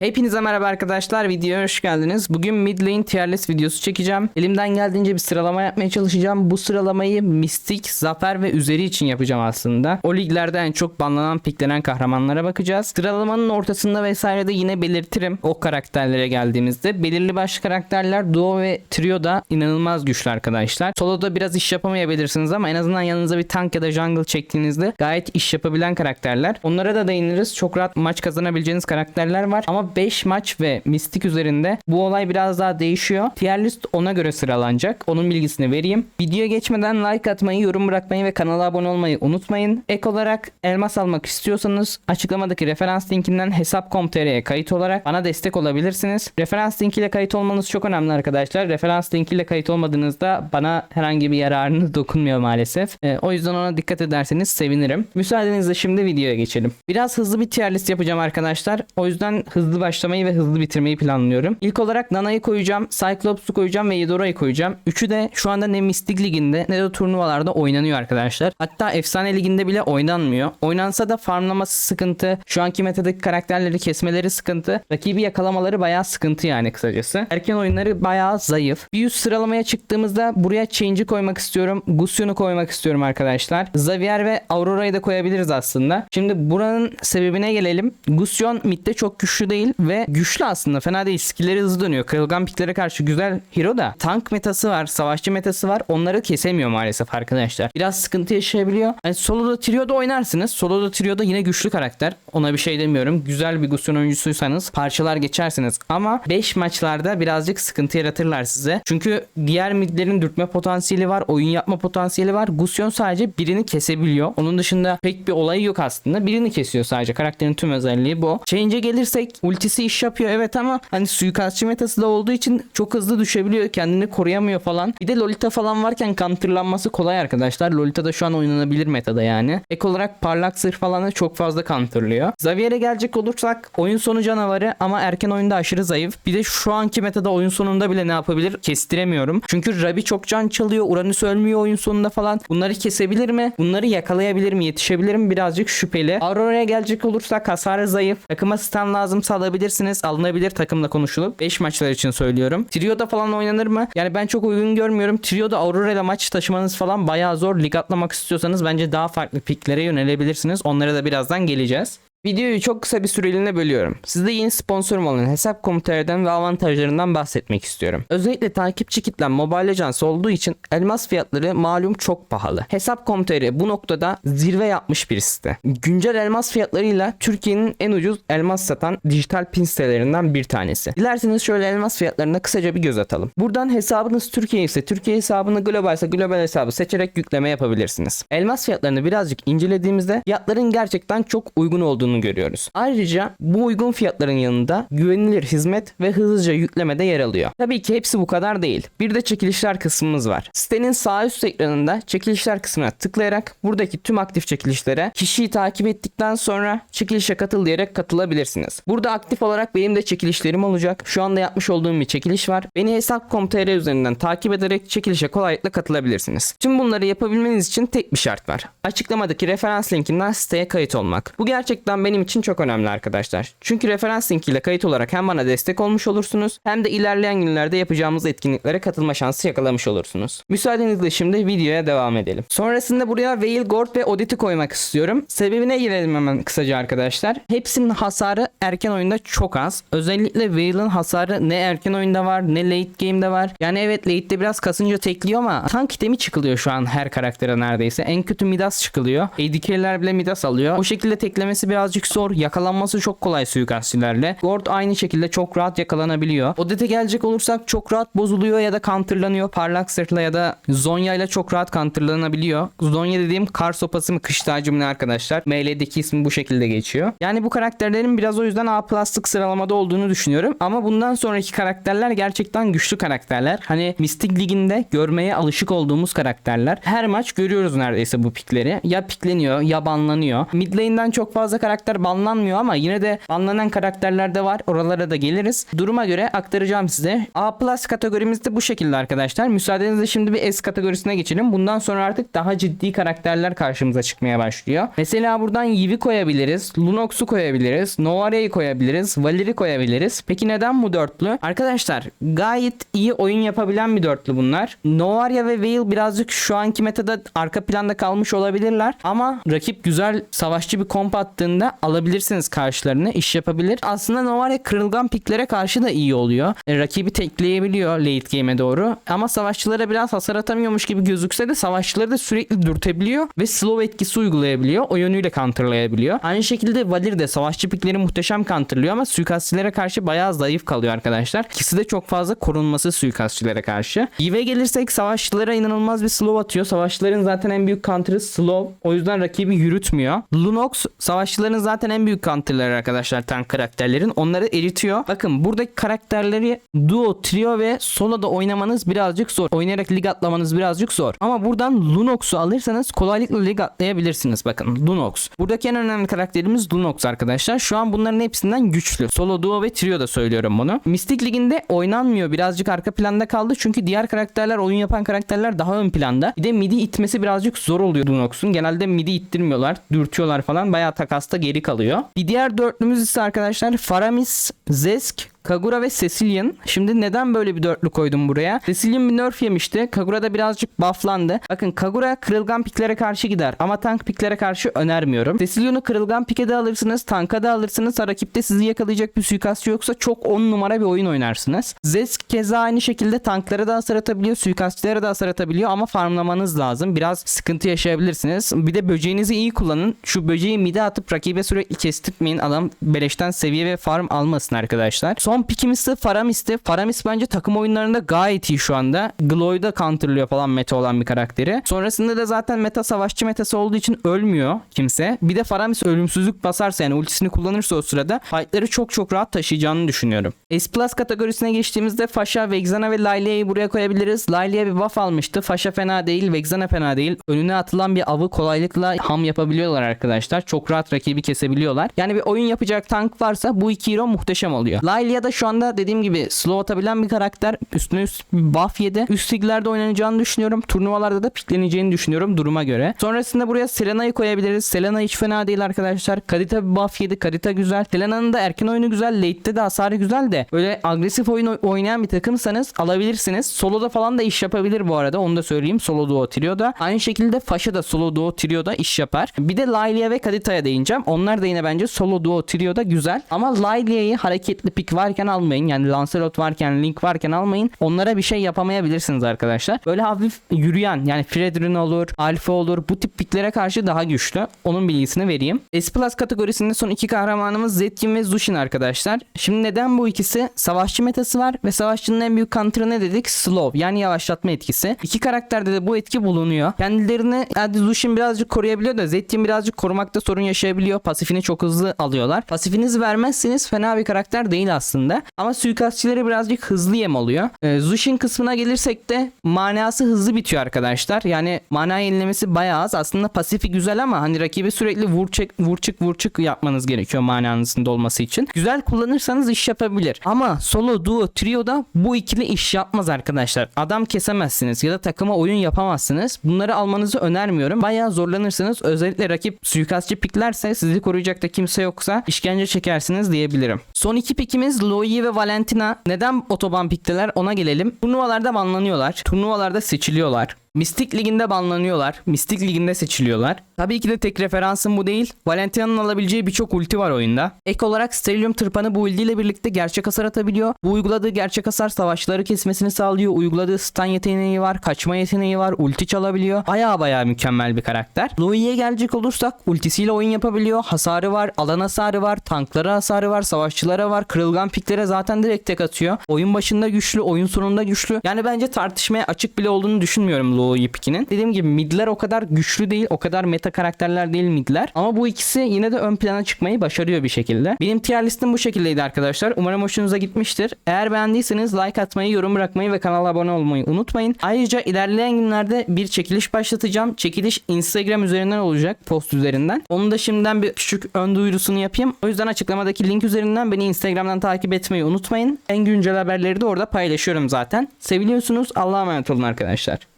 Hepinize merhaba arkadaşlar. Videoya hoş geldiniz. Bugün mid lane tier list videosu çekeceğim. Elimden geldiğince bir sıralama yapmaya çalışacağım. Bu sıralamayı Mystic, Zafer ve Üzeri için yapacağım aslında. O liglerde en çok banlanan, piklenen kahramanlara bakacağız. Sıralamanın ortasında vesairede yine belirtirim o karakterlere geldiğimizde. Belirli başlı karakterler duo ve trio da inanılmaz güçlü arkadaşlar. Solo'da biraz iş yapamayabilirsiniz ama en azından yanınıza bir tank ya da jungle çektiğinizde gayet iş yapabilen karakterler. Onlara da değiniriz. Çok rahat maç kazanabileceğiniz karakterler var. Ama 5 maç ve Mystic üzerinde bu olay biraz daha değişiyor. Tier list ona göre sıralanacak. Onun bilgisini vereyim. Videoya geçmeden like atmayı, yorum bırakmayı ve kanala abone olmayı unutmayın. Ek olarak elmas almak istiyorsanız açıklamadaki referans linkinden hesap.com.tr'ye kayıt olarak bana destek olabilirsiniz. Referans linkiyle kayıt olmanız çok önemli arkadaşlar. Referans linkiyle kayıt olmadığınızda bana herhangi bir yararınız dokunmuyor maalesef. Ee, o yüzden ona dikkat ederseniz sevinirim. Müsaadenizle şimdi videoya geçelim. Biraz hızlı bir tier list yapacağım arkadaşlar. O yüzden hızlı başlamayı ve hızlı bitirmeyi planlıyorum. İlk olarak Nana'yı koyacağım, Cyclops'u koyacağım ve Yedora'yı koyacağım. Üçü de şu anda ne Mystic Ligi'nde ne de turnuvalarda oynanıyor arkadaşlar. Hatta Efsane Ligi'nde bile oynanmıyor. Oynansa da farmlaması sıkıntı. Şu anki metadaki karakterleri kesmeleri sıkıntı. Rakibi yakalamaları bayağı sıkıntı yani kısacası. Erken oyunları bayağı zayıf. Bir üst sıralamaya çıktığımızda buraya Change'i koymak istiyorum. Gusion'u koymak istiyorum arkadaşlar. Xavier ve Aurora'yı da koyabiliriz aslında. Şimdi buranın sebebine gelelim. Gusion midde çok güçlü değil ve güçlü aslında. Fena değil. Skill'leri hızlı dönüyor. Kırılgan piklere karşı güzel hero da. Tank metası var. Savaşçı metası var. Onları kesemiyor maalesef arkadaşlar. Biraz sıkıntı yaşayabiliyor. Yani solo'da trio'da oynarsınız. Solo'da trio'da yine güçlü karakter. Ona bir şey demiyorum. Güzel bir Gusion oyuncusuysanız parçalar geçersiniz. Ama 5 maçlarda birazcık sıkıntı yaratırlar size. Çünkü diğer midlerin dürtme potansiyeli var. Oyun yapma potansiyeli var. Gusion sadece birini kesebiliyor. Onun dışında pek bir olayı yok aslında. Birini kesiyor sadece. Karakterin tüm özelliği bu. Change'e gelirsek ultisi iş yapıyor evet ama hani suikastçı metası da olduğu için çok hızlı düşebiliyor. Kendini koruyamıyor falan. Bir de Lolita falan varken counterlanması kolay arkadaşlar. Lolita da şu an oynanabilir metada yani. Ek olarak parlak sır falan da çok fazla counterlıyor. Xavier'e gelecek olursak oyun sonu canavarı ama erken oyunda aşırı zayıf. Bir de şu anki metada oyun sonunda bile ne yapabilir kestiremiyorum. Çünkü Rabi çok can çalıyor. Uranüs ölmüyor oyun sonunda falan. Bunları kesebilir mi? Bunları yakalayabilir mi? Yetişebilir mi? Birazcık şüpheli. Aurora'ya gelecek olursak hasarı zayıf. Takıma stun lazımsa alabilirsiniz. Alınabilir takımla konuşulup. 5 maçlar için söylüyorum. Trio'da falan oynanır mı? Yani ben çok uygun görmüyorum. Trio'da Aurora ile maç taşımanız falan bayağı zor. Lig atlamak istiyorsanız bence daha farklı piklere yönelebilirsiniz. Onlara da birazdan geleceğiz. Videoyu çok kısa bir süreliğine bölüyorum. Size yeni sponsorum olan Hesap.com.tr'den ve avantajlarından bahsetmek istiyorum. Özellikle takipçi kitlem Mobile Legends olduğu için elmas fiyatları malum çok pahalı. Hesap.com.tr bu noktada zirve yapmış bir site. Güncel elmas fiyatlarıyla Türkiye'nin en ucuz elmas satan dijital pin sitelerinden bir tanesi. Dilerseniz şöyle elmas fiyatlarına kısaca bir göz atalım. Buradan hesabınız Türkiye ise Türkiye hesabını global ise global hesabı seçerek yükleme yapabilirsiniz. Elmas fiyatlarını birazcık incelediğimizde fiyatların gerçekten çok uygun olduğunu görüyoruz. Ayrıca bu uygun fiyatların yanında güvenilir hizmet ve hızlıca yükleme de yer alıyor. Tabii ki hepsi bu kadar değil. Bir de çekilişler kısmımız var. Sitenin sağ üst ekranında çekilişler kısmına tıklayarak buradaki tüm aktif çekilişlere kişiyi takip ettikten sonra çekilişe katıl diyerek katılabilirsiniz. Burada aktif olarak benim de çekilişlerim olacak. Şu anda yapmış olduğum bir çekiliş var. Beni hesap.com.tr üzerinden takip ederek çekilişe kolaylıkla katılabilirsiniz. Tüm bunları yapabilmeniz için tek bir şart var. Açıklamadaki referans linkinden siteye kayıt olmak. Bu gerçekten benim için çok önemli arkadaşlar. Çünkü referans linkiyle kayıt olarak hem bana destek olmuş olursunuz hem de ilerleyen günlerde yapacağımız etkinliklere katılma şansı yakalamış olursunuz. Müsaadenizle şimdi videoya devam edelim. Sonrasında buraya Veil, Gord ve Odit'i koymak istiyorum. Sebebine girelim hemen kısaca arkadaşlar. Hepsinin hasarı erken oyunda çok az. Özellikle Veil'in hasarı ne erken oyunda var ne late game'de var. Yani evet late'de biraz kasınca tekliyor ama tank itemi çıkılıyor şu an her karaktere neredeyse. En kötü Midas çıkılıyor. ADC'ler bile Midas alıyor. O şekilde teklemesi birazcık zor. Yakalanması çok kolay suikastçilerle. Gord aynı şekilde çok rahat yakalanabiliyor. Odete gelecek olursak çok rahat bozuluyor ya da counterlanıyor. Parlak sırtla ya da Zonya ile çok rahat counterlanabiliyor. Zonya dediğim kar sopası mı kış tacı mı arkadaşlar. ML'deki ismi bu şekilde geçiyor. Yani bu karakterlerin biraz o yüzden A plastik sıralamada olduğunu düşünüyorum. Ama bundan sonraki karakterler gerçekten güçlü karakterler. Hani Mystic Ligi'nde görmeye alışık olduğumuz karakterler. Her maç görüyoruz neredeyse bu pikleri. Ya pikleniyor ya banlanıyor. Mid lane'den çok fazla karakter karakter banlanmıyor ama yine de banlanan karakterler de var. Oralara da geliriz. Duruma göre aktaracağım size. A plus kategorimiz de bu şekilde arkadaşlar. Müsaadenizle şimdi bir S kategorisine geçelim. Bundan sonra artık daha ciddi karakterler karşımıza çıkmaya başlıyor. Mesela buradan Yivi koyabiliriz. Lunox'u koyabiliriz. Novaria'yı koyabiliriz. Valer'i koyabiliriz. Peki neden bu dörtlü? Arkadaşlar gayet iyi oyun yapabilen bir dörtlü bunlar. Novaria ve Veil birazcık şu anki metada arka planda kalmış olabilirler. Ama rakip güzel savaşçı bir komp attığında alabilirsiniz karşılarını. iş yapabilir. Aslında Novaria kırılgan piklere karşı da iyi oluyor. E, rakibi tekleyebiliyor late game'e doğru. Ama savaşçılara biraz hasar atamıyormuş gibi gözükse de savaşçıları da sürekli dürtebiliyor ve slow etkisi uygulayabiliyor. O yönüyle counterlayabiliyor. Aynı şekilde Valir de savaşçı pikleri muhteşem counterlıyor ama suikastçilere karşı bayağı zayıf kalıyor arkadaşlar. İkisi de çok fazla korunması suikastçilere karşı. Yive gelirsek savaşçılara inanılmaz bir slow atıyor. Savaşçıların zaten en büyük counter'ı slow. O yüzden rakibi yürütmüyor. Lunox savaşçıların zaten en büyük counter'ları arkadaşlar tank karakterlerin. Onları eritiyor. Bakın buradaki karakterleri duo, trio ve solo'da oynamanız birazcık zor. Oynayarak lig atlamanız birazcık zor. Ama buradan Lunox'u alırsanız kolaylıkla lig atlayabilirsiniz. Bakın Lunox. Buradaki en önemli karakterimiz Lunox arkadaşlar. Şu an bunların hepsinden güçlü. Solo, duo ve trio da söylüyorum bunu. Mystic Lig'inde oynanmıyor. Birazcık arka planda kaldı. Çünkü diğer karakterler, oyun yapan karakterler daha ön planda. Bir de midi itmesi birazcık zor oluyor Lunox'un. Genelde midi ittirmiyorlar. Dürtüyorlar falan. Bayağı takasta geri kalıyor. Bir diğer dörtlümüz ise arkadaşlar Faramis, Zesk, Kagura ve Cecilian. Şimdi neden böyle bir dörtlü koydum buraya? Cecilian bir nerf yemişti. Kagura da birazcık bufflandı. Bakın Kagura kırılgan piklere karşı gider ama tank piklere karşı önermiyorum. Cecilian'ı kırılgan pike de alırsınız, tanka da alırsınız. Rakipte sizi yakalayacak bir suikastçı yoksa çok 10 numara bir oyun oynarsınız. Zesk keza aynı şekilde tanklara da hasar atabiliyor, suikastçilere de hasar atabiliyor ama farmlamanız lazım. Biraz sıkıntı yaşayabilirsiniz. Bir de böceğinizi iyi kullanın. Şu böceği mide atıp rakibe sürekli kestirtmeyin. Adam beleşten seviye ve farm almasın arkadaşlar. Son pikimiz ise Faramis'ti. Faramis bence takım oyunlarında gayet iyi şu anda. Gloy'da counterlıyor falan meta olan bir karakteri. Sonrasında da zaten meta savaşçı metası olduğu için ölmüyor kimse. Bir de Faramis ölümsüzlük basarsa yani ultisini kullanırsa o sırada fightları çok çok rahat taşıyacağını düşünüyorum. S Plus kategorisine geçtiğimizde Fasha, Vexana ve Lailea'yı buraya koyabiliriz. Lailea bir buff almıştı. Fasha fena değil, Vexana fena değil. Önüne atılan bir avı kolaylıkla ham yapabiliyorlar arkadaşlar. Çok rahat rakibi kesebiliyorlar. Yani bir oyun yapacak tank varsa bu iki hero muhteşem oluyor. Lailea da şu anda dediğim gibi slow atabilen bir karakter. Üstüne üst buff yedi. Üst liglerde oynanacağını düşünüyorum. Turnuvalarda da pikleneceğini düşünüyorum duruma göre. Sonrasında buraya Selena'yı koyabiliriz. Selena hiç fena değil arkadaşlar. Kadita bir buff yedi. Kadita güzel. Selena'nın da erken oyunu güzel. Late'de de hasarı güzel de. Böyle agresif oyun oy- oynayan bir takımsanız alabilirsiniz. Solo'da falan da iş yapabilir bu arada. Onu da söyleyeyim. Solo duo trio'da. Aynı şekilde Fasha da solo duo trio'da iş yapar. Bir de Lailia ve Kadita'ya değineceğim. Onlar da yine bence solo duo trio'da güzel. Ama Lailia'yı hareketli pik varken almayın. Yani Lancelot varken, Link varken almayın. Onlara bir şey yapamayabilirsiniz arkadaşlar. Böyle hafif yürüyen yani Fredrin olur, Alpha olur. Bu tip piklere karşı daha güçlü. Onun bilgisini vereyim. S Plus kategorisinde son iki kahramanımız Zetkin ve Zushin arkadaşlar. Şimdi neden bu ikisi? Savaşçı metası var ve savaşçının en büyük counter'ı ne dedik? Slow yani yavaşlatma etkisi. İki karakterde de bu etki bulunuyor. Kendilerini hadi Zushin birazcık koruyabiliyor da Zetkin birazcık korumakta sorun yaşayabiliyor. Pasifini çok hızlı alıyorlar. Pasifinizi vermezseniz fena bir karakter değil aslında. Ama suikastçileri birazcık hızlı yem oluyor. Ee, Zushin kısmına gelirsek de manası hızlı bitiyor arkadaşlar. Yani mana yenilemesi bayağı az. Aslında pasifi güzel ama hani rakibi sürekli vur çek vur çık vur çık yapmanız gerekiyor mananızın dolması için. Güzel kullanırsanız iş yapabilir. Ama solo, duo, trio'da bu ikili iş yapmaz arkadaşlar. Adam kesemezsiniz ya da takıma oyun yapamazsınız. Bunları almanızı önermiyorum. Bayağı zorlanırsınız. Özellikle rakip suikastçı piklerse sizi koruyacak da kimse yoksa işkence çekersiniz diyebilirim. Son iki pikimiz Loi ve Valentina. Neden otoban pikteler ona gelelim. Turnuvalarda banlanıyorlar. Turnuvalarda seçiliyorlar. Mystic Ligi'nde banlanıyorlar. Mystic Ligi'nde seçiliyorlar. Tabii ki de tek referansım bu değil. Valentina'nın alabileceği birçok ulti var oyunda. Ek olarak Sterilium tırpanı bu ulti birlikte gerçek hasar atabiliyor. Bu uyguladığı gerçek hasar savaşçıları kesmesini sağlıyor. Uyguladığı stun yeteneği var, kaçma yeteneği var, ulti çalabiliyor. Baya baya mükemmel bir karakter. Louis'e gelecek olursak ultisiyle oyun yapabiliyor. Hasarı var, alan hasarı var, tanklara hasarı var, savaşçılara var, kırılgan piklere zaten direkt tek atıyor. Oyun başında güçlü, oyun sonunda güçlü. Yani bence tartışmaya açık bile olduğunu düşünmüyorum Blue Yip2'nin. Dediğim gibi midler o kadar güçlü değil. O kadar meta karakterler değil midler. Ama bu ikisi yine de ön plana çıkmayı başarıyor bir şekilde. Benim tier listim bu şekildeydi arkadaşlar. Umarım hoşunuza gitmiştir. Eğer beğendiyseniz like atmayı, yorum bırakmayı ve kanala abone olmayı unutmayın. Ayrıca ilerleyen günlerde bir çekiliş başlatacağım. Çekiliş Instagram üzerinden olacak. Post üzerinden. Onun da şimdiden bir küçük ön duyurusunu yapayım. O yüzden açıklamadaki link üzerinden beni Instagram'dan takip etmeyi unutmayın. En güncel haberleri de orada paylaşıyorum zaten. Seviliyorsunuz. Allah'a emanet olun arkadaşlar.